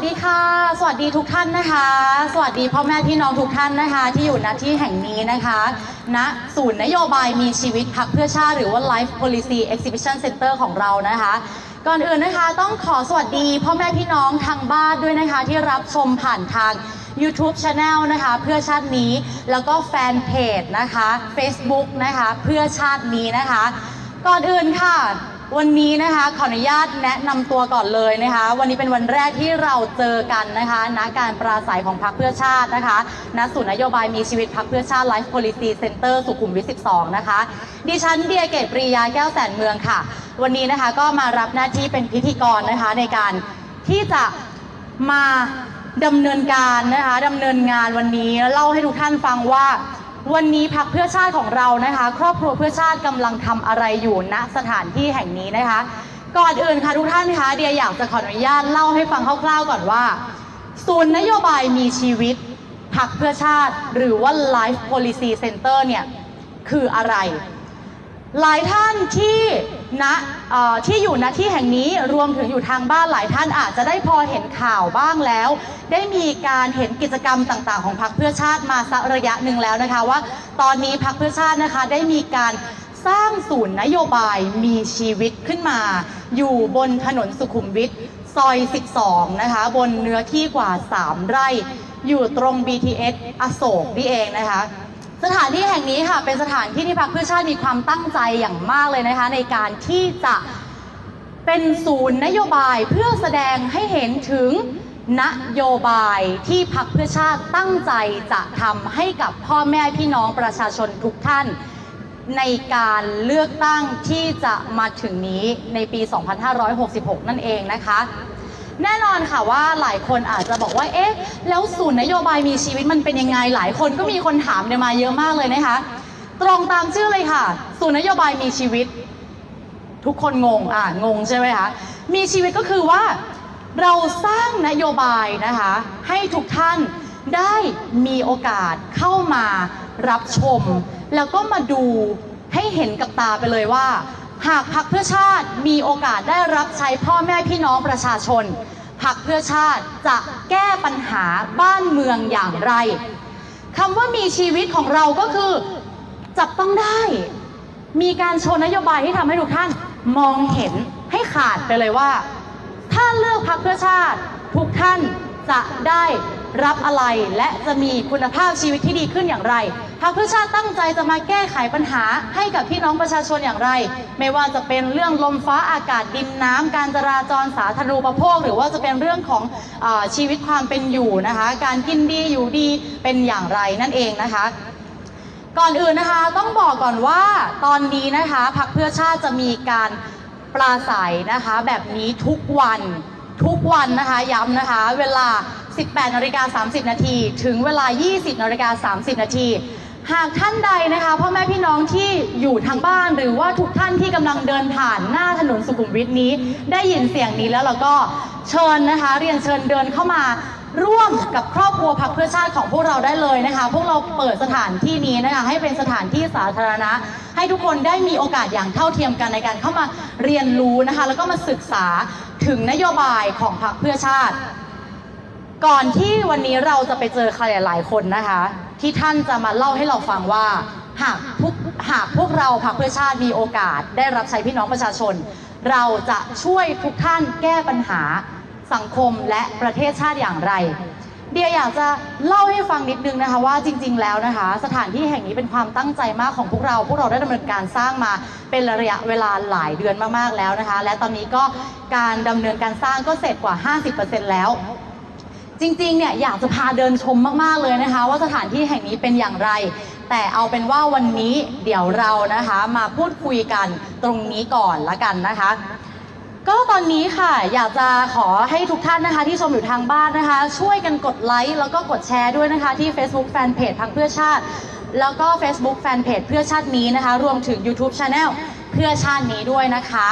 วัสดีค่ะ สวัสดีทุกท่านนะคะ สวัสดีพ่อแม่พี่น้องทุกท่านนะคะ ที่อยู่ณที่แห่งนี้นะคะณศูนย์นโยบายมีชีวิตพักเพื่อชาติหรือว่า Life Policy Exhibition Center ของเรานะคะ ก่อนอื่นนะคะต้องขอสวัสดีพ่อแม่พี่น้องทางบ้านด้วยนะคะ ที่รับชมผ่านทาง YouTube Channel นะคะ เพื่อชาตินี้แล้วก็แฟนเพจนะคะ Facebook นะคะ เพื่อชาตินี้นะคะ ก่อนอื่นค่ะ วันนี้นะคะขออนุญาตแนะนำตัวก่อนเลยนะคะ วันนี้เป็นวันแรกที่เราเจอกันนะคะณการปราศัยของพรรคเพื่อชาตินะคะณศูนย์นโยบายมีชีวิตพรรคเพื่อชาติ Life Policy Center สุขุมวิท 12 นะคะ ดิฉันเดียเกตปรียาแก้วแสนเมืองค่ะ วันนี้นะคะก็มารับหน้าที่เป็นพิธีกรนะคะในการที่จะมาดำเนินการนะคะดำเนินงานวันนี้เล่าให้ทุกท่านฟังว่า วันนี้พักเพื่อชาติของเรานะคะ ครอบครัวเพื่อชาติกำลังทำอะไรอยู่ณสถานที่แห่งนี้นะคะ ก่อนอื่นค่ะทุกท่านคะเดียอยากจะขออนุญาตเล่าให้ฟังคร่าวๆก่อนว่า ศูนย์นโยบายมีชีวิตพักเพื่อชาติ หรือว่า Life Policy Center เนี่ยคืออะไร หลายท่านที่ ณที่อยู่ณที่แห่งนี้รวมถึงอยู่ทางบ้านหลายท่านอาจจะได้พอเห็นข่าวบ้างแล้ว ได้มีการเห็นกิจกรรมต่างๆ ของพรรคเพื่อชาติมาสักระยะหนึ่งแล้วนะคะว่า ตอนนี้พรรคเพื่อชาตินะคะได้มีการสร้างศูนย์นโยบายมีชีวิตขึ้นมา อยู่บนถนนสุขุมวิทซอย 12 นะคะ บนเนื้อที่กว่า 3 ไร่ อยู่ตรง BTS อโศกนี่เองนะคะ สถานที่แห่งนี้ค่ะเป็นสถานที่ที่พรรคเพื่อชาติมีความตั้งใจอย่างมากเลยนะคะ ในการที่จะเป็นศูนย์นโยบายเพื่อแสดงให้เห็นถึงนโยบายที่พรรคเพื่อชาติตั้งใจจะทำให้กับพ่อแม่พี่น้องประชาชนทุกท่าน ในการเลือกตั้งที่จะมาถึงนี้ในปี 2566 นั่นเองนะคะ แน่นอนค่ะว่าหลายคนอาจจะบอกว่า เอ๊ะ แล้วศูนย์นโยบายมีชีวิตมันเป็นยังไง หลายคนก็มีคนถามเนี่ยมาเยอะมากเลยนะคะ ตรงตามชื่อเลยค่ะ ศูนย์นโยบายมีชีวิต ทุกคนงง อ่างงใช่ไหมคะ มีชีวิตก็คือว่าเราสร้างนโยบายนะคะ ให้ทุกท่านได้มีโอกาสเข้ามารับชม แล้วก็มาดูให้เห็นกับตาไปเลยว่า หากพักเพื่อชาติมีโอกาสได้รับใช้พ่อแม่พี่น้องประชาชนพักเพื่อชาติจะแก้ปัญหาบ้านเมืองอย่างไรคำว่ามีชีวิตของเราก็คือจับต้องได้ มีการโชว์นโยบายที่ทำให้ทุกท่านมองเห็นให้ขาดไปเลยว่า ถ้าเลือกพักเพื่อชาติ ทุกท่านจะได้ รับอะไรและจะมีคุณภาพชีวิตที่ดีขึ้นอย่างไรพรรคเพื่อชาติตั้งใจจะมาแก้ไขปัญหาให้กับพี่น้องประชาชนอย่างไร ไม่ว่าจะเป็นเรื่องลมฟ้าอากาศดินน้ำการจราจรสาธารณูปโภค หรือว่าจะเป็นเรื่องของอชีวิตความเป็นอยู่นะคะ การกินดีอยู่ดีเป็นอย่างไรนั่นเองนะคะก่อนอื่นนะคะต้องบอกก่อนว่าตอนนี้นะคะพักเพื่อชาติจะมีการปราศัยนะคะ แบบนี้ทุกวันทุกวันนะคะย้ำนะคะ เวลา 18นาฬิกา30 นาที ถึงเวลา 20นาฬิกา30 นาที หากท่านใดนะคะพ่อแม่พี่น้องที่อยู่ทางบ้านหรือว่าทุกท่านที่กำลังเดินผ่านหน้าถนนสุขุมวิทนี้ ได้ยินเสียงนี้แล้วเราก็เชิญนะคะ เรียนเชิญเดินเข้ามาร่วมกับครอบครัวพักเพื่อชาติของพวกเราได้เลยนะคะ พวกเราเปิดสถานที่นี้นะคะ ให้เป็นสถานที่สาธารณะ ให้ทุกคนได้มีโอกาสอย่างเท่าเทียมกันในการเข้ามาเรียนรู้นะคะ แล้วก็มาศึกษาถึงนโยบายของพักเพื่อชาติ ก่อนที่วันนี้เราจะไปเจอใครหลายๆคนนะคะ ที่ท่านจะมาเล่าให้เราฟังว่า หากทุกหากพวกเราพรรคเพื่อชาติมีโอกาส ได้รับใช้พี่น้องประชาชน เราจะช่วยทุกท่านแก้ปัญหาสังคมและประเทศชาติอย่างไร เดียอยากจะเล่าให้ฟังนิดนึงนะคะว่าจริง ๆ แล้วนะคะ สถานที่แห่งนี้เป็นความตั้งใจมากของพวกเรา พวกเราได้ดำเนินการสร้างมาเป็นระยะเวลาหลายเดือนมากๆแล้วนะคะ และตอนนี้ก็การดำเนินการสร้างก็เสร็จกว่า 50%แล้ว จริงๆเนี่ยอยากจะพาเดินชมมากๆเลยนะคะ ว่าสถานที่แห่งนี้เป็นอย่างไร แต่เอาเป็นว่าวันนี้เดี๋ยวเรานะคะมาพูดคุยกันตรงนี้ก่อนละกันนะคะ ก็ตอนนี้ค่ะอยากจะขอให้ทุกท่านนะคะ ที่ชมอยู่ทางบ้านนะคะ ช่วยกันกดไลค์แล้วก็กดแชร์ด้วยนะคะที่ Facebook Fanpage พักเพื่อชาติ แล้วก็ Facebook Fanpage เพื่อชาตินี้นะคะ รวมถึง YouTube Channel เพื่อชาตินี้ด้วยนะคะ